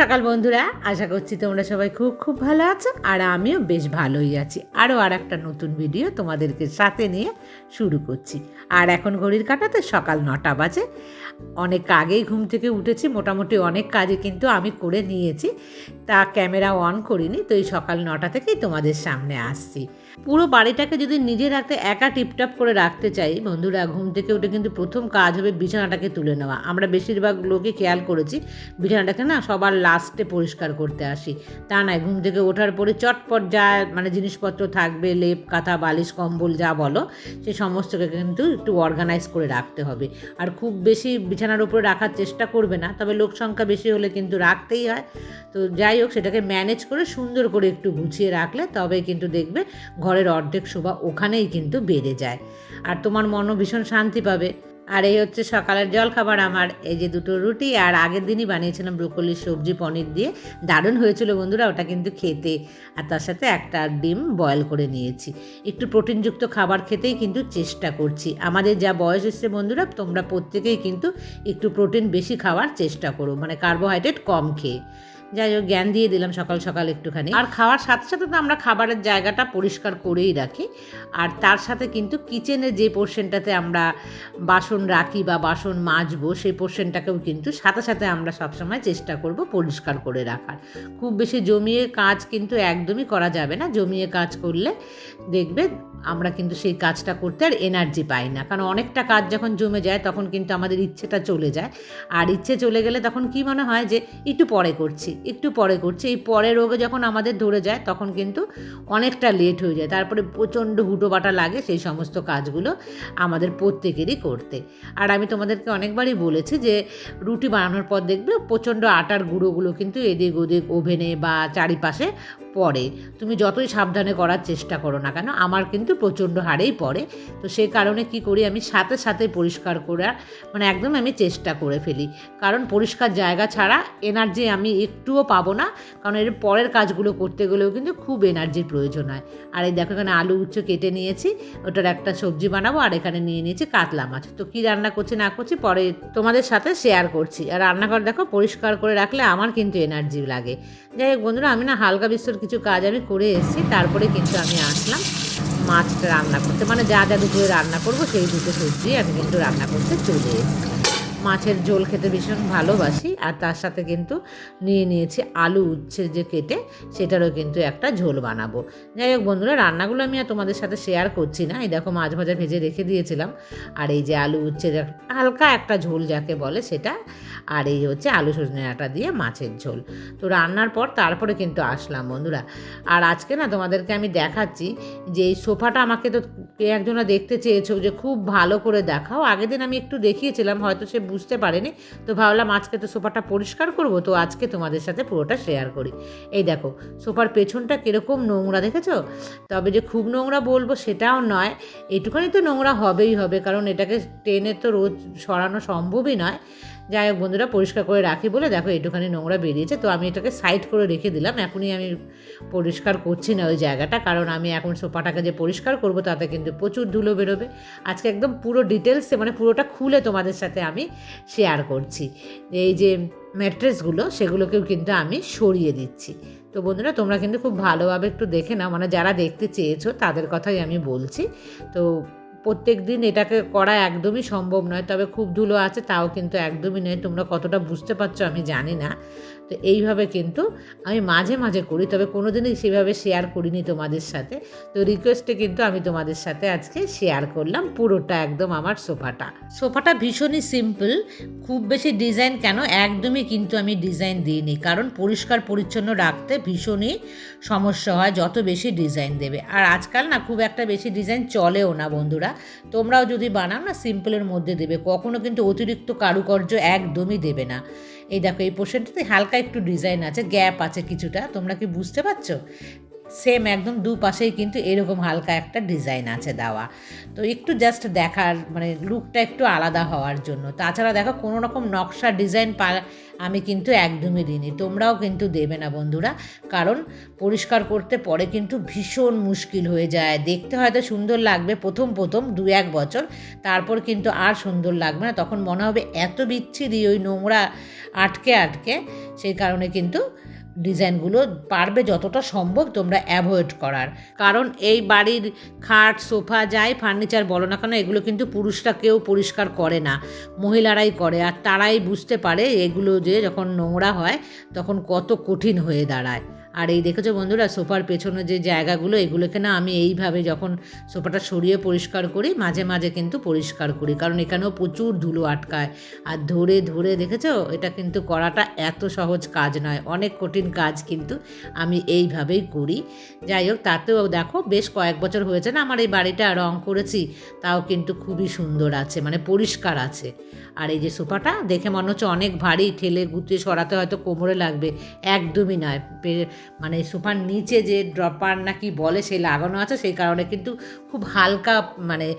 সকাল বন্ধুরা, আশা করছি তোমরা সবাই খুব খুব ভালো আছো আর আমিও বেশ ভালোই আছি। আরও আর একটা নতুন ভিডিও তোমাদেরকে সাথে নিয়ে শুরু করছি। আর এখন ঘড়ির কাটাতে সকাল নটা বাজে। অনেক আগেই ঘুম থেকে উঠেছি, মোটামুটি অনেক কাজে কিন্তু আমি করে নিয়েছি। তা ক্যামেরা অন করিনি, তো এই সকাল নটা থেকেই তোমাদের সামনে আসছি। পুরো বাড়িটাকে যদি নিজের হাতে একা টিপটপ করে রাখতে চাই, বন্ধুরা, ঘুম থেকে উঠে কিন্তু প্রথম কাজ হবে বিছানাটাকে তুলে নেওয়া। আমরা বেশিরভাগ লোকে খেয়াল করেছি, বিছানাটাকে না সবার লাস্টে পরিষ্কার করতে আসি। তা নয়, ঘুম থেকে ওঠার পরে চটপট যা মানে জিনিসপত্র থাকবে, লেপ, কাঁথা, বালিশ, কম্বল যা বলো, সে সমস্তকে কিন্তু একটু অর্গানাইজ করে রাখতে হবে। আর খুব বেশি বিছানার উপরে রাখার চেষ্টা করবে না, তবে লোক সংখ্যা বেশি হলে কিন্তু রাখতেই হয়। তো যাই হোক, সেটাকে ম্যানেজ করে, সুন্দর করে একটু গুছিয়ে রাখলে তবে কিন্তু দেখবে ঘরের অর্ধেক শোভা ওখানেই কিন্তু বেড়ে যায়। আর তোমার মনও ভীষণ শান্তি পাবে। আর এই হচ্ছে সকালের জল খাবার আমার। এই যে দুটো রুটি আর আগের দিনই বানিয়েছিলাম ব্রোকলির সবজি পনির দিয়ে। দারুণ হয়েছিল বন্ধুরা, ওটা কিন্তু খেতে। আর তার সাথে একটা ডিম বয়েল করে নিয়েছি। একটু প্রোটিনযুক্ত খাবার খেতেই কিন্তু চেষ্টা করছি। আমাদের যা বয়স এসছে বন্ধুরা, তোমরা প্রত্যেকেই কিন্তু একটু প্রোটিন বেশি খাওয়ার চেষ্টা করো। মানে কার্বোহাইড্রেট কম খেয়ে। যাই হোক, জ্ঞান দিয়ে দিলাম সকাল সকাল একটুখানি। আর খাওয়ার সাথে সাথে তো আমরা খাবারের জায়গাটা পরিষ্কার করেই রাখি। আর তার সাথে কিন্তু কিচেনের যে পোর্শনটাতে আমরা বাসন রাখি বা বাসন মাজবো, সেই পোর্শনটাকেও কিন্তু সাথে সাথে আমরা সবসময় চেষ্টা করব পরিষ্কার করে রাখার। খুব বেশি জমিয়ে কাজ কিন্তু একদমই করা যাবে না। জমিয়ে কাজ করলে দেখবে আমরা কিন্তু সেই কাজটা করতে আর এনার্জি পাই না। কারণ অনেকটা কাজ যখন জমে যায়, তখন কিন্তু আমাদের ইচ্ছেটা চলে যায়। আর ইচ্ছে চলে গেলে তখন কি মনে হয় যে, একটু পরে করছি, একটু পরে করছি। এই পরে রোগে যখন আমাদের ধরে যায়, তখন কিন্তু অনেকটা লেট হয়ে যায়। তারপরে প্রচণ্ড হুটোবাটা লাগে সেই সমস্ত কাজগুলো আমাদের প্রত্যেকেরই করতে। আর আমি তোমাদেরকে অনেকবারই বলেছি যে, রুটি বানানোর পর দেখবে প্রচণ্ড আটার গুঁড়োগুলো কিন্তু এদিক ওদিক ওভেনে বা চারিপাশে পড়ে। তুমি যতই সাবধানে করার চেষ্টা করো না কেন, আমার কিন্তু প্রচণ্ড হারেই পড়ে। তো সেই কারণে কি করি আমি সাথে সাথে পরিষ্কার করার মানে একদম আমি চেষ্টা করে ফেলি। কারণ পরিষ্কার জায়গা ছাড়া এনার্জি আমি একটুও পাবো না, কারণ এর পরের কাজগুলো করতে গেলেও কিন্তু খুব এনার্জির প্রয়োজন হয়। আর এই দেখো এখানে আলু উচ্চ কেটে নিয়েছি, ওটার একটা সবজি বানাবো আর এখানে নিয়ে নিয়েছি কাতলা মাছ। তো কী রান্না করছি না করছি পরে তোমাদের সাথে শেয়ার করছি। আর রান্নাঘর দেখো পরিষ্কার করে রাখলে আমার কিন্তু এনার্জি লাগে। যাই হোক বন্ধুরা, আমি না হালকা বিস্তর কিছু কাজ আমি করে এসেছি, তারপরে কিন্তু আমি আসলাম। মাছটা রান্না করতে মানে যা যা দুপুরে রান্না করব সেই দুটো সবজি আমি কিন্তু রান্না করতে চলে এসেছি। মাছের ঝোল খেতে ভীষণ ভালোবাসি, আর তার সাথে কিন্তু নিয়ে নিয়েছি আলু উচ্ছে যে কেটে, সেটারও কিন্তু একটা ঝোল বানাবো। যাই হোক বন্ধুরা, রান্নাগুলো আমি আর তোমাদের সাথে শেয়ার করছি না। এই দেখো মাছ ভাজা ভেজে রেখে দিয়েছিলাম, আর এই যে আলু উচ্ছে হালকা একটা ঝোল যাকে বলে সেটা, আর এই হচ্ছে আলু সজনে আটা দিয়ে মাছের ঝোল। তো রান্নার পর তারপরে কিন্তু আসলাম বন্ধুরা। আর আজকে না তোমাদেরকে আমি দেখাচ্ছি যে এই সোফাটা আমাকে তো একজনা দেখতে চেয়েছো যে খুব ভালো করে দেখাও। আগের দিন আমি একটু দেখিয়েছিলাম, হয়তো সে বুঝতে পারেনি। তো ভাবলাম আজকে তো সোফাটা পরিষ্কার করব, তো আজকে তোমাদের সাথে পুরোটা শেয়ার করি। এই দেখো, সোফার পেছনটা কীরকম নোংরা দেখেছ? তবে যে খুব নোংরা বলব সেটাও নয়। এটুখানি তো নোংরা হবেই হবে, কারণ এটাকে ট্রেনে তো রোজ সরানো সম্ভবই নয়। যাই হোক বন্ধুরা, পরিষ্কার করে রাখি বলে দেখো একটুখানি নোংরা বেরিয়েছে, তো আমি এটাকে সাইড করে রেখে দিলাম। এখনই আমি পরিষ্কার করছি না ওই জায়গাটা, কারণ আমি এখন সোফাটাকে যে পরিষ্কার করব তাতে কিন্তু প্রচুর ধুলো বেরোবে। আজকে একদম পুরো ডিটেলসে মানে পুরোটা খুলে তোমাদের সাথে আমি শেয়ার করছি। এই যে ম্যাট্রেসগুলো সেগুলোকেও কিন্তু আমি সরিয়ে দিচ্ছি। তো বন্ধুরা, তোমরা কিন্তু খুব ভালোভাবে একটু দেখে নাও মানে যারা দেখতে চেয়েছো তাদের কথাই আমি বলছি। তো প্রত্যেক দিন এটাকে করা একদমই সম্ভব নয়, তবে খুব ধুলো আছে, তাও কিন্তু একদমই নয়। তোমরা কতটা বুঝতে পারছ আমি জানি না। তো এইভাবে কিন্তু আমি মাঝে মাঝে করি, তবে কোনো দিনই সেভাবে শেয়ার করিনি তোমাদের সাথে। তো রিকোয়েস্টে কিন্তু আমি তোমাদের সাথে আজকে শেয়ার করলাম পুরোটা একদম আমার সোফাটা। সোফাটা ভীষণই সিম্পল খুব বেশি ডিজাইন কেন একদমই কিন্তু আমি ডিজাইন দিইনি। কারণ পরিষ্কার পরিচ্ছন্ন রাখতে ভীষণই সমস্যা হয়, যত বেশি ডিজাইন দেবে। আর আজকাল না খুব একটা বেশি ডিজাইন চলেও না বন্ধুরা। তোমরাও যদি বানাও না, সিম্পলের মধ্যে দেবে। কখনও কিন্তু অতিরিক্ত কারুকার্য একদমই দেবে না। এই দেখো, এই পোর্শনটাতে হালকা একটু ডিজাইন আছে, গ্যাপ আছে কিছুটা। তোমরা কি বুঝতে পারছ? সেম একদম দুপাশেই কিন্তু এরকম হালকা একটা ডিজাইন আছে দেওয়া। তো একটু জাস্ট দেখার মানে লুকটা একটু আলাদা হওয়ার জন্য। তাছাড়া দেখো, কোনো রকম নকশা ডিজাইন পা আমি কিন্তু একদমই দিইনি। তোমরাও কিন্তু দেবে না বন্ধুরা। কারণ পরিষ্কার করতে পরে কিন্তু ভীষণ মুশকিল হয়ে যায়। দেখতে হয়তো সুন্দর লাগবে প্রথম প্রথম দু এক বছর। তারপর কিন্তু আর সুন্দর লাগবে না। তখন মনে হবে এত বিচ্ছিরি ওই নোংরা আটকে আটকে। সেই কারণে কিন্তু ডিজাইনগুলো পারবে যতটা সম্ভব তোমরা অ্যাভয়েড করার। কারণ এই বাড়ির খাট, সোফা, যাই ফার্নিচার বলো না কেন, এগুলো কিন্তু পুরুষরা কেউ পরিষ্কার করে না, মহিলারাই করে। আর তারাই বুঝতে পারে এগুলো যে যখন নোংরা হয়, তখন কত কঠিন হয়ে দাঁড়ায়। আর এই দেখেছ বন্ধুরা, সোফার পেছনে যে জায়গাগুলো, এগুলোকে না আমি এইভাবে যখন সোফাটা সরিয়ে পরিষ্কার করি, মাঝে মাঝে কিন্তু পরিষ্কার করি, কারণ এখানেও প্রচুর ধুলো আটকায়। আর ধরে ধরে দেখেছ, এটা কিন্তু করাটা এত সহজ কাজ নয়, অনেক কঠিন কাজ কিন্তু আমি এইভাবেই করি। যাই হোক, তাতেও দেখো, বেশ কয়েক বছর হয়েছে না, আমার এই বাড়িটা রং করেছি, তাও কিন্তু খুবই সুন্দর আছে মানে পরিষ্কার আছে। আর এই যে সোফাটা, দেখে মনে হচ্ছে অনেক ভারী, ঠেলে গুছিয়ে সরাতে হয়তো কোমরে লাগবে, একদমই নয় মানে সোফার নিচে যে ড্রপার নাকি বলে সে লাগানো আছে, সেই কারণে কিন্তু খুব হালকা মানে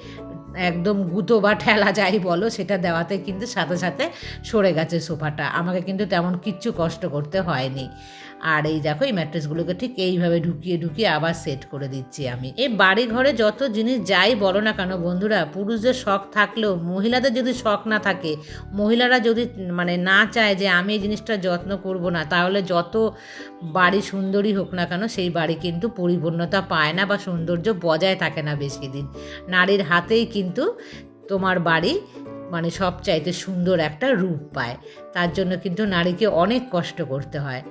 একদম গুঁতো বা ঠেলা যাই বলো, সেটা দেওয়াতে কিন্তু সাথে সাথে সরে গেছে সোফাটা। আমাকে কিন্তু তেমন কিচ্ছু কষ্ট করতে হয়নি। আর এই দেখো, এই ম্যাট্রেসগুলোকে ঠিক এইভাবে ঢুকিয়ে ঢুকিয়ে আবার সেট করে দিচ্ছি আমি। এই বাড়ি ঘরে যত জিনিস যাই বলো না কেন বন্ধুরা, পুরুষদের শখ থাকলেও, মহিলাদের যদি শখ না থাকে, মহিলারা যদি মানে না চায় যে আমি এই জিনিসটা যত্ন করব না, তাহলে যত বাড়ি সুন্দরী হোক না কেন, সেই বাড়ি কিন্তু পরিপূর্ণতা পায় না বা সৌন্দর্য বজায় থাকে না বেশি দিন। নারীর হাতেই কিন্তু তোমার বাড়ি মানে সবচাইতে সুন্দর একটা রূপ পায়। তার জন্য কিন্তু নারীকে অনেক কষ্ট করতে হয়।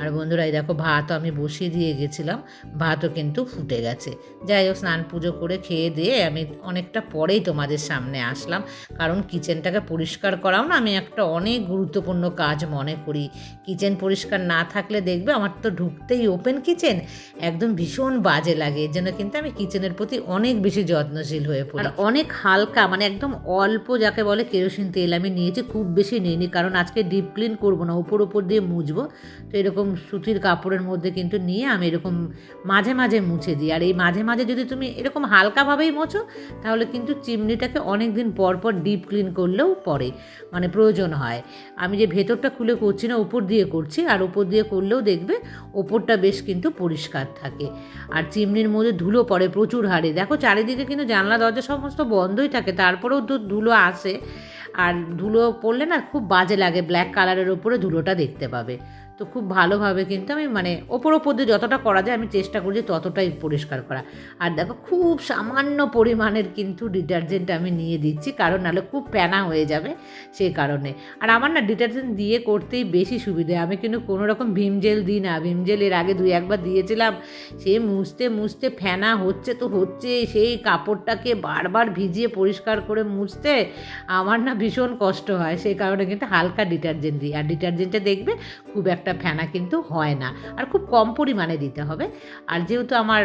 আর বন্ধুরা, এই দেখো ভাতও আমি বসিয়ে দিয়ে গেছিলাম, ভাতও কিন্তু ফুটে গেছে। যাই হোক, স্নান পুজো করে খেয়ে দিয়ে আমি অনেকটা পরেই তোমাদের সামনে আসলাম। কারণ কিচেনটাকে পরিষ্কার করাও না, আমি একটা অনেক গুরুত্বপূর্ণ কাজ মনে করি। কিচেন পরিষ্কার না থাকলে দেখবে আমার তো ঢুকতেই ওপেন কিচেন একদম ভীষণ বাজে লাগে। এর জন্য কিন্তু আমি কিচেনের প্রতি অনেক বেশি যত্নশীল হয়ে পড়ি। অনেক হালকা মানে একদম অল্প যাকে বলে কেরোসিন তেল আমি নিয়েছি, খুব বেশি নিইনি। কারণ আজকে ডিপ ক্লিন করব না উপর উপর দিয়ে মুছবো তো এরকম সুতির কাপড়ের মধ্যে কিন্তু নিয়ে আমি এরকম মাঝে মাঝে মুছে দিই। আর এই মাঝে মাঝে যদি তুমি এরকম হালকাভাবেই মোছো, তাহলে কিন্তু চিমনিটাকে অনেক দিন পর পর ডিপ ক্লিন করলেও পরে মানে প্রয়োজন হয়। আমি যে ভেতরটা খুলে করছি না, উপর দিয়ে করছি, আর উপর দিয়ে করলেও দেখবে ওপরটা বেশ কিন্তু পরিষ্কার থাকে। আর চিমনির মধ্যে ধুলো পড়ে প্রচুর হারে। দেখো চারিদিকে কিন্তু জানলা, দরজা সমস্ত বন্ধই থাকে, তারপরেও তো ধুলো আসে। আর ধুলো পড়লে না খুব বাজে লাগে ব্ল্যাক কালারের ওপরে ধুলোটা দেখতে পাবে। তো খুব ভালোভাবে কিন্তু আমি মানে ওপর ওপর দিয়ে যতটা করা যায় আমি চেষ্টা করি যে ততটাই পরিষ্কার করা। আর দেখো খুব সামান্য পরিমাণের কিন্তু ডিটারজেন্ট আমি নিয়ে দিচ্ছি, কারণ নাহলে খুব প্যানা হয়ে যাবে সেই কারণে। আর আমার না ডিটারজেন্ট দিয়ে করতেই বেশি সুবিধে, আমি কিন্তু কোনো রকম ভীম জেল দিই না। ভীম জেল এর আগে দুই একবার দিয়েছিলাম, সে মুছতে মুছতে ফেনা হচ্ছে তো হচ্ছে, সেই কাপড়টাকে বারবার ভিজিয়ে পরিষ্কার করে মুছতে আমার না ভীষণ কষ্ট হয়, সেই কারণে কিন্তু হালকা ডিটারজেন্ট দিই। আর ডিটারজেন্টে দেখবে খুব একটা ফেনা কিন্তু হয় না। আর খুব কম পরিমাণে দিতে হবে। আর যেহেতু আমার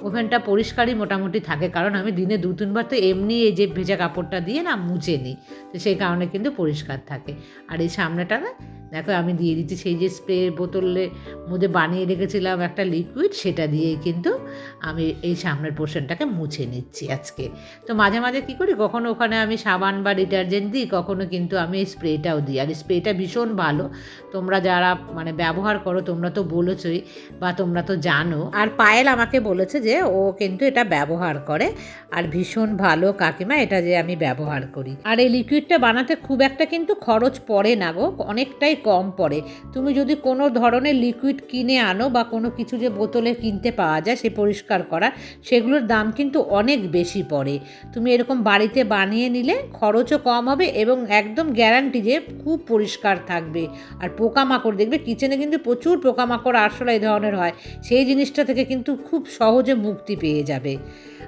ওভেনটা পরিষ্কারই মোটামুটি থাকে, কারণ আমি দিনে দু, তিনবার তো এমনি এই যে ভেজা কাপড়টা দিয়ে না মুছে নিই। তো সেই কারণে কিন্তু পরিষ্কার থাকে। আর এই সামনেটা না দেখো, আমি দিয়ে দিচ্ছি সেই যে স্প্রে বোতলে মধ্যে বানিয়ে রেখেছিলাম একটা লিকুইড সেটা দিয়েই কিন্তু আমি এই সামনের পোর্শনটাকে মুছে নিচ্ছি আজকে। তো মাঝে মাঝে কী করি, কখনো ওখানে আমি সাবান বা ডিটারজেন্ট দিই, কখনো কিন্তু আমি এই স্প্রেটাও দিই। আর স্প্রেটা ভীষণ ভালো। তোমরা যারা মানে ব্যবহার করো, তোমরা তো বলেছই বা তোমরা তো জানো। আর পায়েল আমাকে বলেছে যে ও কিন্তু এটা ব্যবহার করে। আর ভীষণ ভালো কাকিমা, এটা যে আমি ব্যবহার করি। আর এই লিকুইডটা বানাতে খুব একটা কিন্তু খরচ পড়ে না গো। অনেকটাই কম পড়ে। তুমি যদি কোনো ধরনের লিকুইড কিনে আনো বা কোনো কিছু যে বোতলে কিনতে পাওয়া যায় সে পরিষ্কার করা, সেগুলোর দাম কিন্তু অনেক বেশি পড়ে। তুমি এরকম বাড়িতে বানিয়ে নিলে খরচও কম হবে এবং একদম গ্যারান্টি যে খুব পরিষ্কার থাকবে। আর পোকামাকড় দেখবে কিচেনে কিন্তু প্রচুর পোকামাকড় আরশোলা এই ধরনের হয়। সেই জিনিসটা থেকে কিন্তু খুব সহজে মুক্তি পেয়ে যাবে।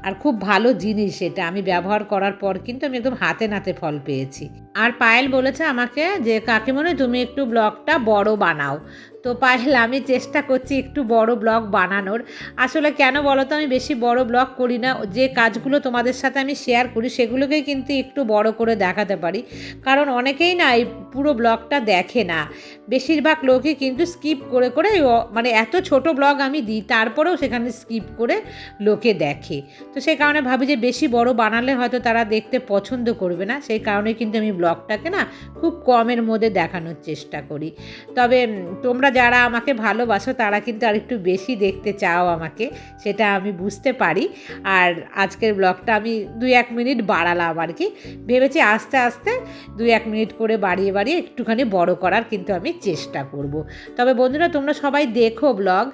আর খুব ভালো জিনিস এটা। আমি ব্যবহার করার পর কিন্তু আমি একদম হাতে নাতে ফল পেয়েছি। আর পায়েল বলেছে আমাকে যে কাকিমনে তুমি একটু ব্লকটা বড় বানাও। তো পায়েল আমি চেষ্টা করছি একটু বড় ব্লগ বানানোর। আসলে কেন বলো তো আমি বেশি বড় ব্লগ করি না। যে কাজগুলো তোমাদের সাথে আমি শেয়ার করি, সেগুলোকেই কিন্তু একটু বড় করে দেখাতে পারি। কারণ অনেকেই না এই পুরো ব্লগটা দেখে না। বেশিরভাগ লোকই কিন্তু স্কিপ করে করে মানে এত ছোট ব্লগ আমি দিই, তারপরেও সেখানে স্কিপ করে লোকে দেখে। তো সেই কারণে ভাবি যে বেশি বড় বানালে হয়তো তারা দেখতে পছন্দ করবে না। সেই কারণে কিন্তু আমি ব্লগটাকে না খুব কমের মধ্যে দেখানোর চেষ্টা করি। তবে তোমরা যারা আমাকে ভালোবাসো, তারা কিন্তু আর একটু বেশি দেখতে চাও আমাকে, সেটা আমি বুঝতে পারি। আর আজকের ব্লগটা আমি দুই এক মিনিট বাড়ালাম আর কি। ভেবেছি আস্তে আস্তে দুই এক মিনিট করে বাড়িয়ে বাড়িয়ে একটুখানি বড় করার কিন্তু আমি চেষ্টা করব। তবে বন্ধুরা, তোমরা সবাই দেখো ব্লগ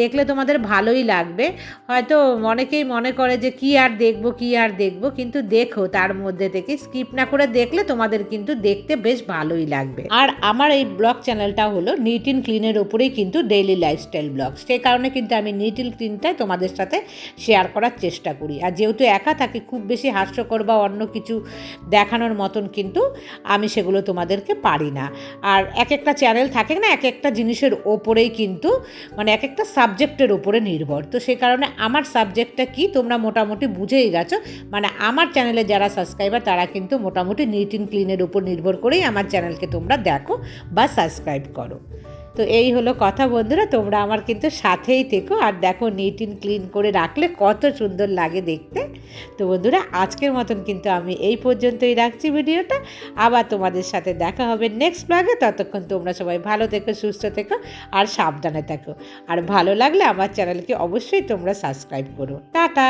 দেখলে তোমাদের ভালোই লাগবে। হয়তো অনেকেই মনে করে যে, কি আর দেখব, কি আর দেখব, কিন্তু দেখো, তার মধ্যে থেকে স্কিপ না করে দেখলে তোমাদের কিন্তু দেখতে বেশ ভালোই লাগবে। আর আমার এই ব্লগ চ্যানেলটা হলো নিট ইন ক্লিনের ওপরেই কিন্তু ডেইলি লাইফস্টাইল ব্লগ সেই কারণে কিন্তু আমি নিট ইন ক্লিনটাই তোমাদের সাথে শেয়ার করার চেষ্টা করি। আর যেহেতু একা থাকি, খুব বেশি হাস্যকর বা অন্য কিছু দেখানোর মতন কিন্তু আমি সেগুলো তোমাদেরকে পারি না। আর এক একটা চ্যানেল থাকে না এক একটা জিনিসের ওপরেই কিন্তু মানে এক একটা সাবজেক্টের ওপরে নির্ভর। তো সেই কারণে আমার সাবজেক্টটা কি তোমরা মোটামুটি বুঝেই গেছো। মানে আমার চ্যানেলে যারা সাবস্ক্রাইবার তারা কিন্তু মোটামুটি নিট ইন ক্লিনের উপর নির্ভর করেই আমার চ্যানেলকে তোমরা দেখো বা সাবস্ক্রাইব করো। তো এই হলো কথা বন্ধুরা, তোমরা আমার কিন্তু সাথেই থেকো। আর দেখো নিট ইন ক্লিন করে রাখলে কত সুন্দর লাগে দেখতে। তো বন্ধুরা, আজকের মতন কিন্তু আমি এই পর্যন্তই রাখছি ভিডিওটা। আবার তোমাদের সাথে দেখা হবে নেক্সট ব্লগে ততক্ষণ তোমরা সবাই ভালো থেকো, সুস্থ থেকো আর সাবধানে থেকো। আর ভালো লাগলে আমার চ্যানেলকে অবশ্যই তোমরা সাবস্ক্রাইব করো। টাটা!